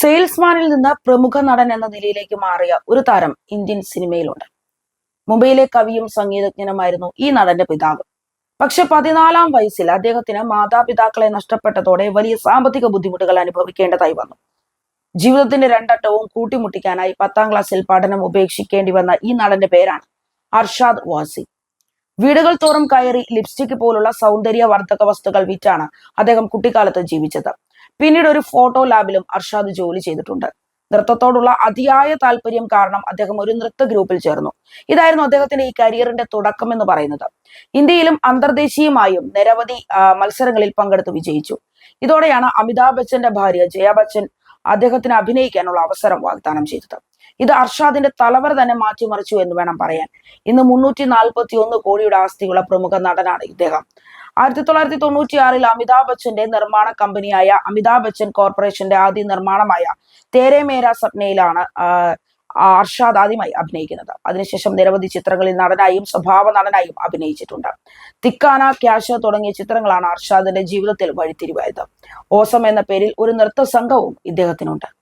സെയിൽസ്മാനിൽ നിന്ന് പ്രമുഖ നടൻ എന്ന നിലയിലേക്ക് മാറിയ ഒരു താരം ഇന്ത്യൻ സിനിമയിലുണ്ട്. മുംബൈയിലെ കവിയും സംഗീതജ്ഞനുമായിരുന്നു ഈ നടന്റെ പിതാവ്. പക്ഷെ പതിനാലാം വയസ്സിൽ അദ്ദേഹത്തിന് മാതാപിതാക്കളെ നഷ്ടപ്പെട്ടതോടെ വലിയ സാമ്പത്തിക ബുദ്ധിമുട്ടുകൾ അനുഭവിക്കേണ്ടതായി വന്നു. ജീവിതത്തിന്റെ രണ്ടറ്റവും കൂട്ടിമുട്ടിക്കാനായി പത്താം ക്ലാസ്സിൽ പഠനം ഉപേക്ഷിക്കേണ്ടി വന്ന ഈ നടന്റെ പേരാണ് അർഷാദ് വാസി. വീടുകൾ തോറും കയറി ലിപ്സ്റ്റിക് പോലുള്ള സൗന്ദര്യവർദ്ധക വസ്തുക്കൾ വിറ്റാണ് അദ്ദേഹം കുട്ടിക്കാലത്ത് ജീവിച്ചത്. പിന്നീട് ഒരു ഫോട്ടോ ലാബിലും അർഷാദ് ജോലി ചെയ്തിട്ടുണ്ട്. നൃത്തത്തോടുള്ള അതിയായ താല്പര്യം കാരണം അദ്ദേഹം ഒരു നൃത്ത ഗ്രൂപ്പിൽ ചേർന്നു. ഇതായിരുന്നു അദ്ദേഹത്തിന്റെ ഈ കരിയറിന്റെ തുടക്കം എന്ന് പറയുന്നത്. ഇന്ത്യയിലും അന്തർദേശീയമായും നിരവധി മത്സരങ്ങളിൽ പങ്കെടുത്ത് വിജയിച്ചു. ഇതോടെയാണ് അമിതാഭ് ബച്ചന്റെ ഭാര്യ ജയ ബച്ചൻ അദ്ദേഹത്തിന് അഭിനയിക്കാനുള്ള അവസരം വാഗ്ദാനം ചെയ്തത്. ഇത് അർഷാദിന്റെ തലവർ തന്നെ മാറ്റിമറിച്ചു എന്ന് വേണം പറയാൻ. ഇന്ന് മുന്നൂറ്റി നാൽപ്പത്തി ഒന്ന് കോടിയുടെ ആസ്തിയുള്ള പ്രമുഖ നടനാണ് ഇദ്ദേഹം. ആയിരത്തി തൊള്ളായിരത്തി തൊണ്ണൂറ്റി ആറിൽ അമിതാഭ് ബച്ചന്റെ നിർമ്മാണ കമ്പനിയായ അമിതാഭ് ബച്ചൻ കോർപ്പറേഷന്റെ ആദ്യ നിർമ്മാണമായ തേരെ മേര അർഷാദ് ആദ്യമായി അഭിനയിക്കുന്നത്. അതിനുശേഷം നിരവധി ചിത്രങ്ങളിൽ നടനായും സ്വഭാവ നടനായും അഭിനയിച്ചിട്ടുണ്ട്. തിക്കാന ക്യാഷ് തുടങ്ങിയ ചിത്രങ്ങളാണ് അർഷാദിന്റെ ജീവിതത്തിൽ വഴിത്തിരിവായത്. ഓസം എന്ന പേരിൽ ഒരു നൃത്ത സംഘവും ഇദ്ദേഹത്തിനുണ്ട്.